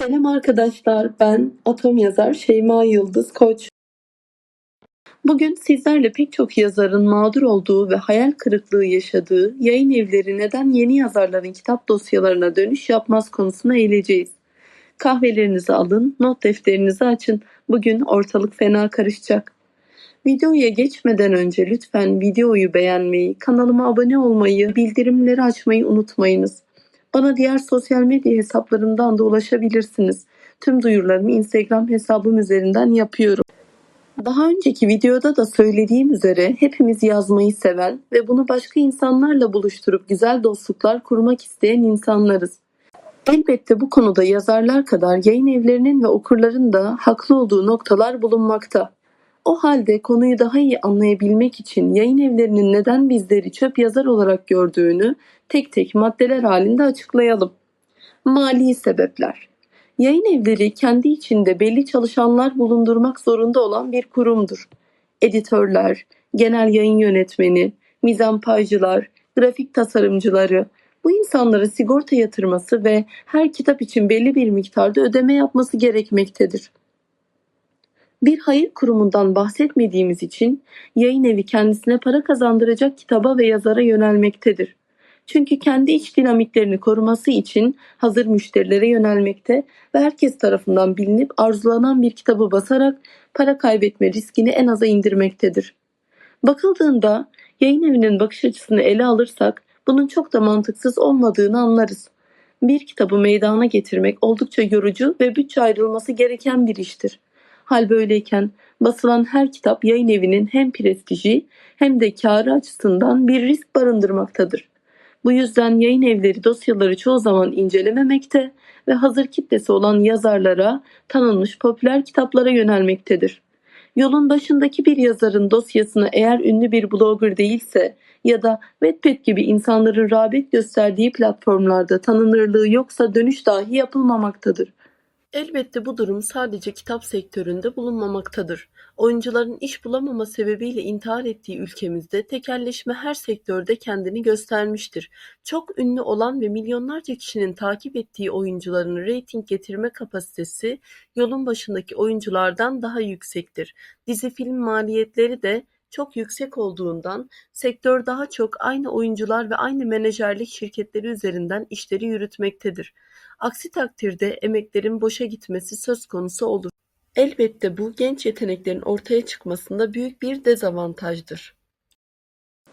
Selam arkadaşlar, ben Atom yazar Şeyma Yıldız Koç. Bugün sizlerle pek çok yazarın mağdur olduğu ve hayal kırıklığı yaşadığı yayın evleri neden yeni yazarların kitap dosyalarına dönüş yapmaz konusuna eğileceğiz. Kahvelerinizi alın, not defterinizi açın. Bugün ortalık fena karışacak. Videoya geçmeden önce lütfen videoyu beğenmeyi, kanalıma abone olmayı, bildirimleri açmayı unutmayınız. Bana diğer sosyal medya hesaplarımdan da ulaşabilirsiniz. Tüm duyurularımı Instagram hesabım üzerinden yapıyorum. Daha önceki videoda da söylediğim üzere hepimiz yazmayı seven ve bunu başka insanlarla buluşturup güzel dostluklar kurmak isteyen insanlarız. Elbette bu konuda yazarlar kadar yayın evlerinin ve okurların da haklı olduğu noktalar bulunmakta. O halde konuyu daha iyi anlayabilmek için yayın evlerinin neden bizleri çöp yazar olarak gördüğünü tek tek maddeler halinde açıklayalım. Mali sebepler. Yayın evleri kendi içinde belli çalışanlar bulundurmak zorunda olan bir kurumdur. Editörler, genel yayın yönetmeni, mizampajcılar, grafik tasarımcıları, bu insanlara sigorta yatırması ve her kitap için belli bir miktarda ödeme yapması gerekmektedir. Bir hayır kurumundan bahsetmediğimiz için yayın evi kendisine para kazandıracak kitaba ve yazara yönelmektedir. Çünkü kendi iç dinamiklerini koruması için hazır müşterilere yönelmekte ve herkes tarafından bilinip arzulanan bir kitabı basarak para kaybetme riskini en aza indirmektedir. Bakıldığında yayın evinin bakış açısını ele alırsak bunun çok da mantıksız olmadığını anlarız. Bir kitabı meydana getirmek oldukça yorucu ve bütçe ayrılması gereken bir iştir. Hal böyleyken basılan her kitap yayın evinin hem prestiji hem de karı açısından bir risk barındırmaktadır. Bu yüzden yayın evleri dosyaları çoğu zaman incelememekte ve hazır kitlesi olan yazarlara, tanınmış popüler kitaplara yönelmektedir. Yolun başındaki bir yazarın dosyasını eğer ünlü bir blogger değilse ya da Wattpad gibi insanların rağbet gösterdiği platformlarda tanınırlığı yoksa dönüş dahi yapılmamaktadır. Elbette bu durum sadece kitap sektöründe bulunmamaktadır. Oyuncuların iş bulamama sebebiyle intihar ettiği ülkemizde tekelleşme her sektörde kendini göstermiştir. Çok ünlü olan ve milyonlarca kişinin takip ettiği oyuncuların reyting getirme kapasitesi yolun başındaki oyunculardan daha yüksektir. Dizi film maliyetleri de çok yüksek olduğundan sektör daha çok aynı oyuncular ve aynı menajerlik şirketleri üzerinden işleri yürütmektedir. Aksi takdirde emeklerin boşa gitmesi söz konusu olur. Elbette bu genç yeteneklerin ortaya çıkmasında büyük bir dezavantajdır.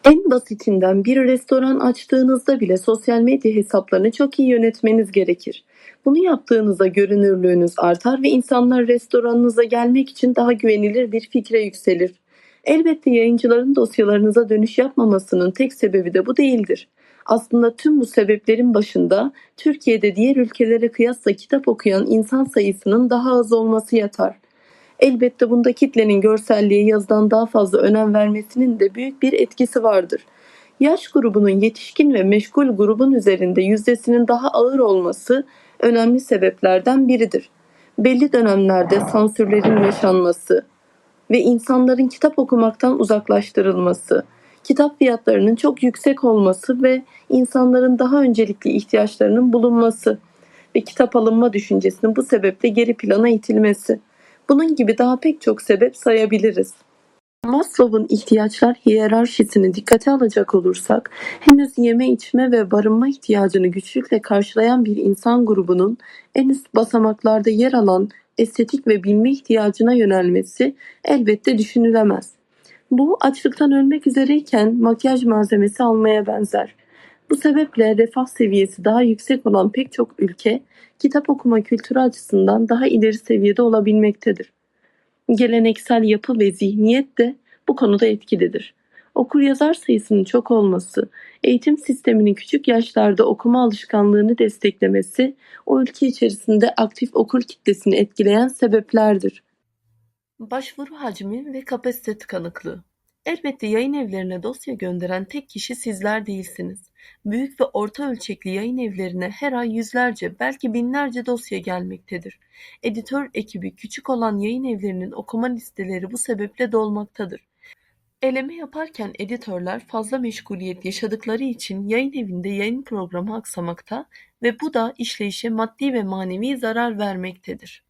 En basitinden bir restoran açtığınızda bile sosyal medya hesaplarını çok iyi yönetmeniz gerekir. Bunu yaptığınızda görünürlüğünüz artar ve insanlar restoranınıza gelmek için daha güvenilir bir fikre yükselir. Elbette yayıncıların dosyalarınıza dönüş yapmamasının tek sebebi de bu değildir. Aslında tüm bu sebeplerin başında Türkiye'de diğer ülkelere kıyasla kitap okuyan insan sayısının daha az olması yatar. Elbette bunda kitlenin görselliğe yazıdan daha fazla önem vermesinin de büyük bir etkisi vardır. Yaş grubunun yetişkin ve meşgul grubun üzerinde yüzdesinin daha ağır olması önemli sebeplerden biridir. Belli dönemlerde sansürlerin yaşanması ve insanların kitap okumaktan uzaklaştırılması, kitap fiyatlarının çok yüksek olması ve insanların daha öncelikli ihtiyaçlarının bulunması ve kitap alınma düşüncesinin bu sebeple geri plana itilmesi. Bunun gibi daha pek çok sebep sayabiliriz. Maslow'un ihtiyaçlar hiyerarşisini dikkate alacak olursak, henüz yeme içme ve barınma ihtiyacını güçlükle karşılayan bir insan grubunun en üst basamaklarda yer alan estetik ve bilme ihtiyacına yönelmesi elbette düşünülemez. Bu açlıktan ölmek üzereyken makyaj malzemesi almaya benzer. Bu sebeple refah seviyesi daha yüksek olan pek çok ülke kitap okuma kültürü açısından daha ileri seviyede olabilmektedir. Geleneksel yapı ve zihniyet de bu konuda etkilidir. Okur yazar sayısının çok olması, eğitim sisteminin küçük yaşlarda okuma alışkanlığını desteklemesi o ülke içerisinde aktif okur kitlesini etkileyen sebeplerdir. Başvuru hacmi ve kapasite tıkanıklığı. Elbette yayın evlerine dosya gönderen tek kişi sizler değilsiniz. Büyük ve orta ölçekli yayın evlerine her ay yüzlerce belki binlerce dosya gelmektedir. Editör ekibi küçük olan yayın evlerinin okuma listeleri bu sebeple dolmaktadır. Eleme yaparken editörler fazla meşguliyet yaşadıkları için yayın evinde yayın programı aksamakta ve bu da işleyişe maddi ve manevi zarar vermektedir.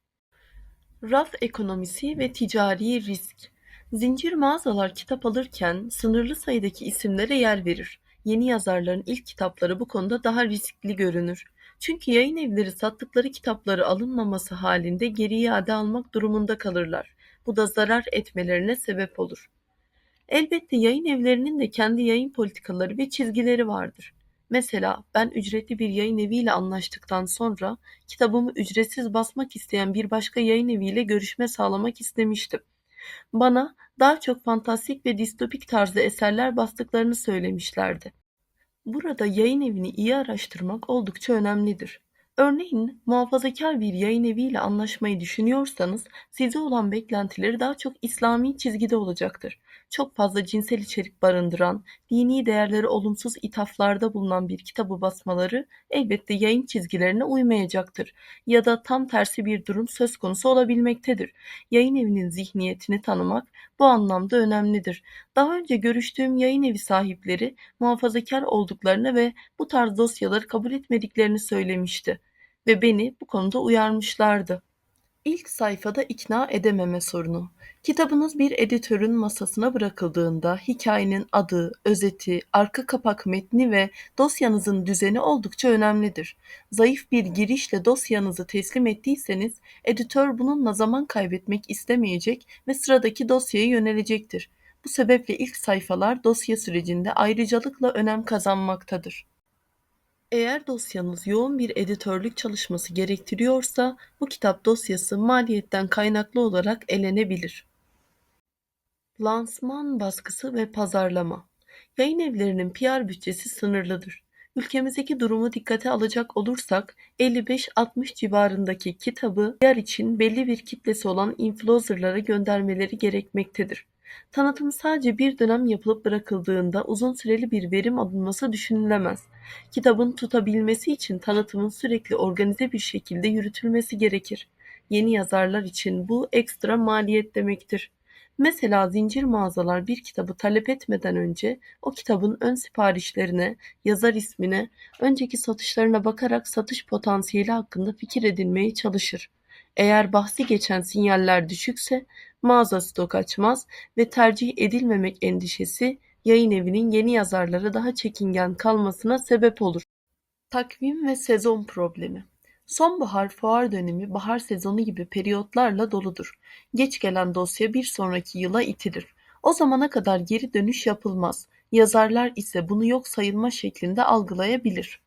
Raf ekonomisi ve ticari risk Zincir mağazalar kitap alırken sınırlı sayıdaki isimlere yer verir. Yeni yazarların ilk kitapları bu konuda daha riskli görünür. Çünkü yayın evleri sattıkları kitapları alınmaması halinde geri iade almak durumunda kalırlar. Bu da zarar etmelerine sebep olur. Elbette yayın evlerinin de kendi yayın politikaları ve çizgileri vardır. Mesela ben ücretli bir yayın eviyle anlaştıktan sonra kitabımı ücretsiz basmak isteyen bir başka yayın eviyle görüşme sağlamak istemiştim. Bana daha çok fantastik ve distopik tarzda eserler bastıklarını söylemişlerdi. Burada yayın evini iyi araştırmak oldukça önemlidir. Örneğin muhafazakar bir yayın eviyle anlaşmayı düşünüyorsanız size olan beklentileri daha çok İslami çizgide olacaktır çok fazla cinsel içerik barındıran, dini değerleri olumsuz ithaflarda bulunan bir kitabı basmaları elbette yayın çizgilerine uymayacaktır ya da tam tersi bir durum söz konusu olabilmektedir. Yayın evinin zihniyetini tanımak bu anlamda önemlidir. Daha önce görüştüğüm yayın evi sahipleri muhafazakar olduklarını ve bu tarz dosyaları kabul etmediklerini söylemişti ve beni bu konuda uyarmışlardı. İlk sayfada ikna edememe sorunu. Kitabınız bir editörün masasına bırakıldığında hikayenin adı, özeti, arka kapak metni ve dosyanızın düzeni oldukça önemlidir. Zayıf bir girişle dosyanızı teslim ettiyseniz editör bununla zaman kaybetmek istemeyecek ve sıradaki dosyaya yönelecektir. Bu sebeple ilk sayfalar dosya sürecinde ayrıcalıkla önem kazanmaktadır. Eğer dosyanız yoğun bir editörlük çalışması gerektiriyorsa bu kitap dosyası maliyetten kaynaklı olarak elenebilir. Lansman baskısı ve pazarlama Yayın evlerinin PR bütçesi sınırlıdır. Ülkemizdeki durumu dikkate alacak olursak 55-60 civarındaki kitabı PR için belli bir kitlesi olan influencerlara göndermeleri gerekmektedir. Tanıtım sadece bir dönem yapılıp bırakıldığında uzun süreli bir verim alınması düşünülemez. Kitabın tutabilmesi için tanıtımın sürekli organize bir şekilde yürütülmesi gerekir. Yeni yazarlar için bu ekstra maliyet demektir. Mesela zincir mağazalar bir kitabı talep etmeden önce o kitabın ön siparişlerine, yazar ismine, önceki satışlarına bakarak satış potansiyeli hakkında fikir edinmeye çalışır. Eğer bahsi geçen sinyaller düşükse mağaza stok açmaz ve tercih edilmemek endişesi yayın evinin yeni yazarlara daha çekingen kalmasına sebep olur. Takvim ve sezon problemi Sonbahar fuar dönemi bahar sezonu gibi periyotlarla doludur. Geç gelen dosya bir sonraki yıla itilir. O zamana kadar geri dönüş yapılmaz. Yazarlar ise bunu yok sayılma şeklinde algılayabilir.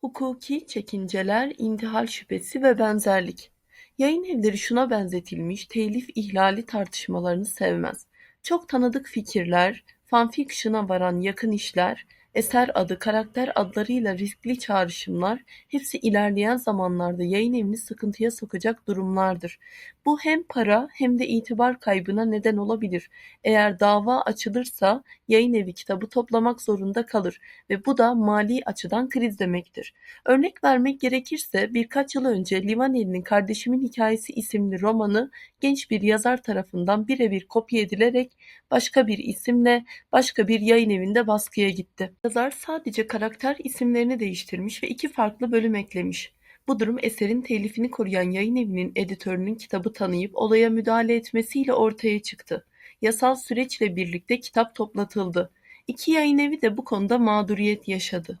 Hukuki çekinceler, intihal şüphesi ve benzerlik. Yayın evleri şuna benzetilmiş telif ihlali tartışmalarını sevmez. Çok tanıdık fikirler, fanfiction'a varan yakın işler, Eser adı, karakter adlarıyla riskli çağrışımlar hepsi ilerleyen zamanlarda yayın evini sıkıntıya sokacak durumlardır. Bu hem para hem de itibar kaybına neden olabilir. Eğer dava açılırsa yayın evi kitabı toplamak zorunda kalır ve bu da mali açıdan kriz demektir. Örnek vermek gerekirse birkaç yıl önce Livaneli'nin Kardeşimin Hikayesi isimli romanı genç bir yazar tarafından birebir kopya edilerek başka bir isimle başka bir yayın evinde baskıya gitti. Yazar sadece karakter isimlerini değiştirmiş ve iki farklı bölüm eklemiş. Bu durum eserin telifini koruyan yayın evinin editörünün kitabı tanıyıp olaya müdahale etmesiyle ortaya çıktı. Yasal süreçle birlikte kitap toplatıldı. İki yayın evi de bu konuda mağduriyet yaşadı.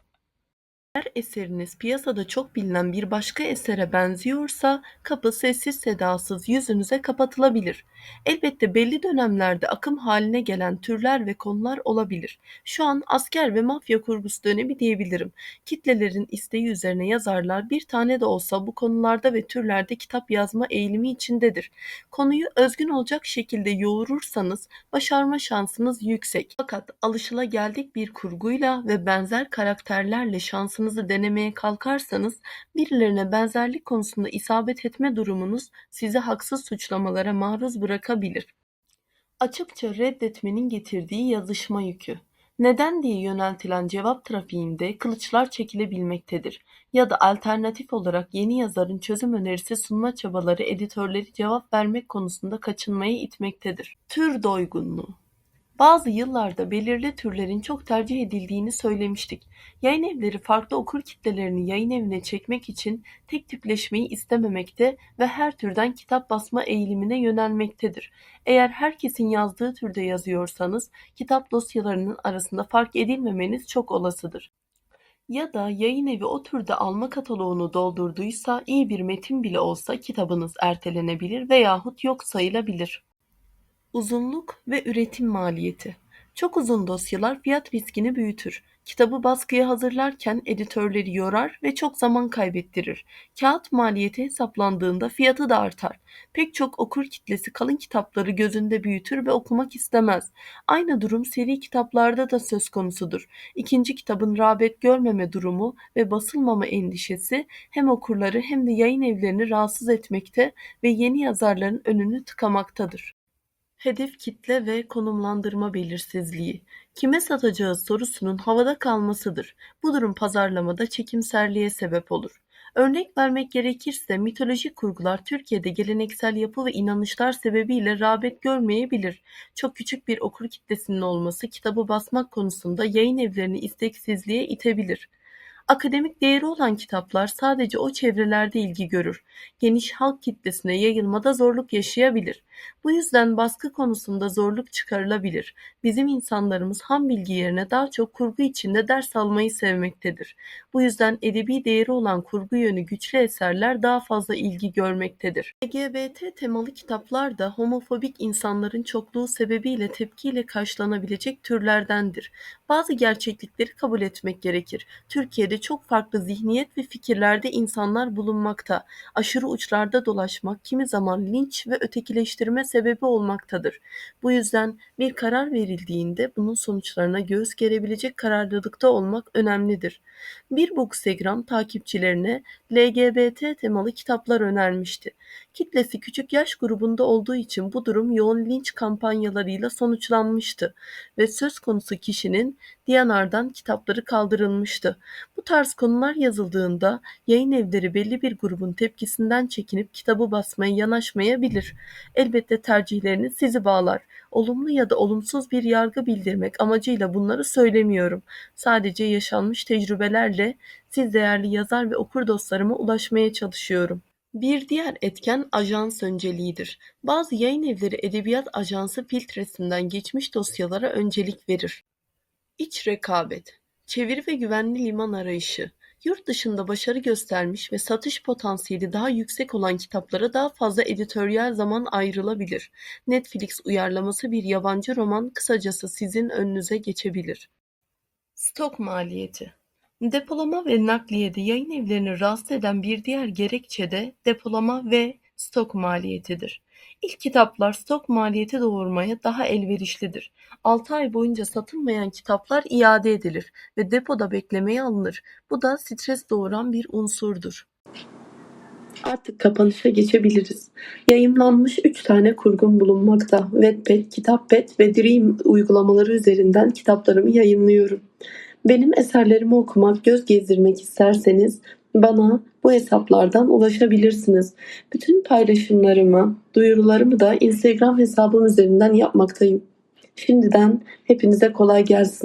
Eğer eseriniz piyasada çok bilinen bir başka esere benziyorsa kapı sessiz sedasız yüzünüze kapatılabilir. Elbette belli dönemlerde akım haline gelen türler ve konular olabilir. Şu an asker ve mafya kurgusu dönemi diyebilirim. Kitlelerin isteği üzerine yazarlar bir tane de olsa bu konularda ve türlerde kitap yazma eğilimi içindedir. Konuyu özgün olacak şekilde yoğurursanız başarma şansınız yüksek. Fakat alışılageldik bir kurguyla ve benzer karakterlerle şansınız şansınızı denemeye kalkarsanız birilerine benzerlik konusunda isabet etme durumunuz sizi haksız suçlamalara maruz bırakabilir. Açıkça reddetmenin getirdiği yazışma yükü. Neden diye yöneltilen cevap trafiğinde kılıçlar çekilebilmektedir ya da alternatif olarak yeni yazarın çözüm önerisi sunma çabaları editörleri cevap vermek konusunda kaçınmaya itmektedir. Tür doygunluğu Bazı yıllarda belirli türlerin çok tercih edildiğini söylemiştik. Yayın evleri farklı okur kitlelerini yayın evine çekmek için tek tipleşmeyi istememekte ve her türden kitap basma eğilimine yönelmektedir. Eğer herkesin yazdığı türde yazıyorsanız kitap dosyalarının arasında fark edilmemeniz çok olasıdır. Ya da yayın evi o türde alma kataloğunu doldurduysa iyi bir metin bile olsa kitabınız ertelenebilir veyahut yok sayılabilir. Uzunluk ve üretim maliyeti. Çok uzun dosyalar fiyat riskini büyütür. Kitabı baskıya hazırlarken editörleri yorar ve çok zaman kaybettirir. Kağıt maliyeti hesaplandığında fiyatı da artar. Pek çok okur kitlesi kalın kitapları gözünde büyütür ve okumak istemez. Aynı durum seri kitaplarda da söz konusudur. İkinci kitabın rağbet görmeme durumu ve basılmama endişesi hem okurları hem de yayın evlerini rahatsız etmekte ve yeni yazarların önünü tıkamaktadır. Hedef kitle ve konumlandırma belirsizliği. Kime satacağız sorusunun havada kalmasıdır. Bu durum pazarlamada çekimserliğe sebep olur. Örnek vermek gerekirse mitolojik kurgular Türkiye'de geleneksel yapı ve inanışlar sebebiyle rağbet görmeyebilir. Çok küçük bir okur kitlesinin olması kitabı basmak konusunda yayın evlerini isteksizliğe itebilir. Akademik değeri olan kitaplar sadece o çevrelerde ilgi görür. Geniş halk kitlesine yayılmada zorluk yaşayabilir. Bu yüzden baskı konusunda zorluk çıkarılabilir. Bizim insanlarımız ham bilgi yerine daha çok kurgu içinde ders almayı sevmektedir. Bu yüzden edebi değeri olan kurgu yönü güçlü eserler daha fazla ilgi görmektedir. LGBT temalı kitaplar da homofobik insanların çokluğu sebebiyle tepkiyle karşılanabilecek türlerdendir. Bazı gerçeklikleri kabul etmek gerekir. Türkiye'de çok farklı zihniyet ve fikirlerde insanlar bulunmakta. Aşırı uçlarda dolaşmak kimi zaman linç ve ötekileştirme sebebi olmaktadır. Bu yüzden bir karar verildiğinde bunun sonuçlarına göğüs gerebilecek kararlılıkta olmak önemlidir. Bir Bookstagram takipçilerine LGBT temalı kitaplar önermişti. Kitlesi küçük yaş grubunda olduğu için bu durum yoğun linç kampanyalarıyla sonuçlanmıştı ve söz konusu kişinin DNR'dan kitapları kaldırılmıştı. Bu tarz konular yazıldığında yayın evleri belli bir grubun tepkisinden çekinip kitabı basmaya yanaşmayabilir. Elbette tercihlerini sizi bağlar. Olumlu ya da olumsuz bir yargı bildirmek amacıyla bunları söylemiyorum. Sadece yaşanmış tecrübelerle siz değerli yazar ve okur dostlarıma ulaşmaya çalışıyorum. Bir diğer etken ajans önceliğidir. Bazı yayın evleri edebiyat ajansı filtresinden geçmiş dosyalara öncelik verir. İç rekabet, çeviri ve güvenli liman arayışı, yurt dışında başarı göstermiş ve satış potansiyeli daha yüksek olan kitaplara daha fazla editoryal zaman ayrılabilir. Netflix uyarlaması bir yabancı roman kısacası sizin önünüze geçebilir. Stok maliyeti Depolama ve nakliyede yayın evlerini rahatsız eden bir diğer gerekçe de depolama ve stok maliyetidir. İlk kitaplar stok maliyeti doğurmaya daha elverişlidir. 6 ay boyunca satılmayan kitaplar iade edilir ve depoda beklemeye alınır. Bu da stres doğuran bir unsurdur. Artık kapanışa geçebiliriz. Yayımlanmış 3 tane kurgum bulunmakta. Wattpad, Kitapbed ve Dream uygulamaları üzerinden kitaplarımı yayınlıyorum. Benim eserlerimi okumak, göz gezdirmek isterseniz bana bu hesaplardan ulaşabilirsiniz. Bütün paylaşımlarımı, duyurularımı da Instagram hesabım üzerinden yapmaktayım. Şimdiden hepinize kolay gelsin.